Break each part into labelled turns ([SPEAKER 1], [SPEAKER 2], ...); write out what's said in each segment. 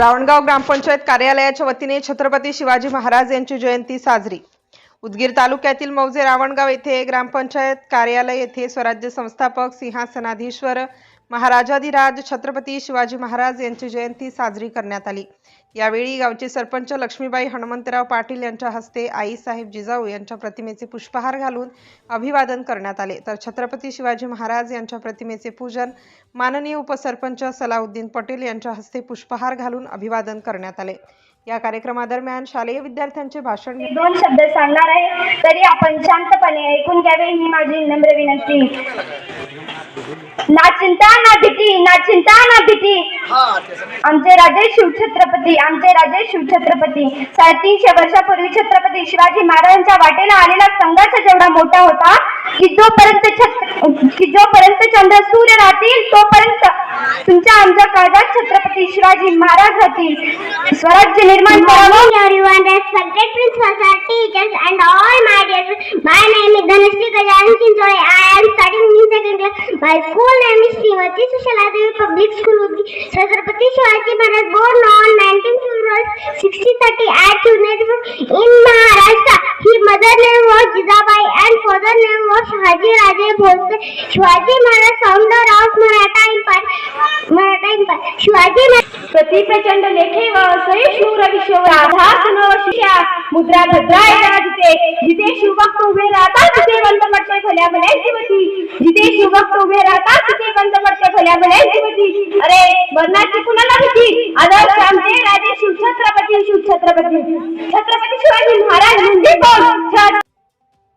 [SPEAKER 1] रावणगाव ग्रामपंचायत कार्यालयाच्या वतीने छत्रपती शिवाजी महाराज यांची जयंती साजरी. उदगीर तालुक्यातील मौजे रावणगाव येथे ग्रामपंचायत कार्यालय येथे स्वराज्य संस्थापक सिंहासनाधीश्वर महाराजाधिराज छत्रपती शिवाजी महाराज यांची जयंती साजरी करण्यात आली. यावेळी गावचे सरपंच लक्ष्मीबाई हनुमंतराव पाटील यांच्या हस्ते आईसाहेब जिजाऊ यांच्या प्रतिमेचे पुष्पहार घालून अभिवादन करण्यात आले. तर छत्रपती शिवाजी महाराज यांच्या प्रतिमेचे पूजन माननीय उपसरपंच सलाउद्दीन पटेल यांच्या हस्ते पुष्पहार घालून अभिवादन करण्यात आले. या कार्यक्रमादरम्यान शालेय विद्यार्थ्यांचे भाषण
[SPEAKER 2] मी दोन शब्द सांगणार आहे तरी आपण शांतपणे ऐकून घ्यावे ही माझी नम्र विनंती. ना चिंता ना भीती ना चिंता ना भीती. आमचे राजे शिवछत्रपती आमचे राजे शिवछत्रपती. साडेतीनशे वर्षापूर्वी छत्रपती शिवाजी महाराजांच्या वाटेला आलेला संघर्ष जेवढा मोठा होता की जोपर्यंत की जोपर्यंत चंद्र सूर्य राहतील तोपर्यंत तुमच्या आमच्या काळजात छत्रपती शिवाजी महाराज राहतील. स्वराज्य निर्माण करावं.
[SPEAKER 3] everyone, respected principals, our teachers, and all my dear. My name is Dhanashree Gajanan Chinchole. My school name is Srimati Sushaladevi Public School, Udgi. Chhatrapati Shivaji Maharaj born on 19 February 1630 at Chunarpur in Maharashtra. His mother name was Jizabai and father name was Shahaji Raje Bhosle. Shivaji Maharaj founder of Maratha Empire. Maratha Empire. Shivaji
[SPEAKER 2] प्रति प्रचंड लेखे व सहिष्णुर विश्व राधास नव शिष्या मुद्रा भद्राय जिथे जिथे शिवभक्त उभे राहतात तिथे भल्या भल्याची होती जिथे युवक उभे राहतात तिथे बंद पडते भल्या भल्याची होती अरे बदनाची कुणाला होती आदर्श आमचे राजे शिवछत्रपती शिवछत्रपती छत्रपती. शिवाजी महाराज म्हणजे कोण?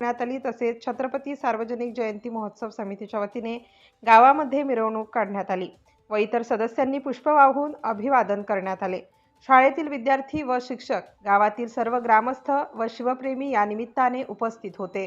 [SPEAKER 1] करण्यात आली तसेच छत्रपती सार्वजनिक जयंती महोत्सव समितीच्या वतीने गावामध्ये मिरवणूक काढण्यात आली व इतर सदस्यांनी पुष्प वाहून अभिवादन करण्यात आले. शाळेतील विद्यार्थी व शिक्षक गावातील सर्व ग्रामस्थ व शिवप्रेमी या निमित्ताने उपस्थित होते.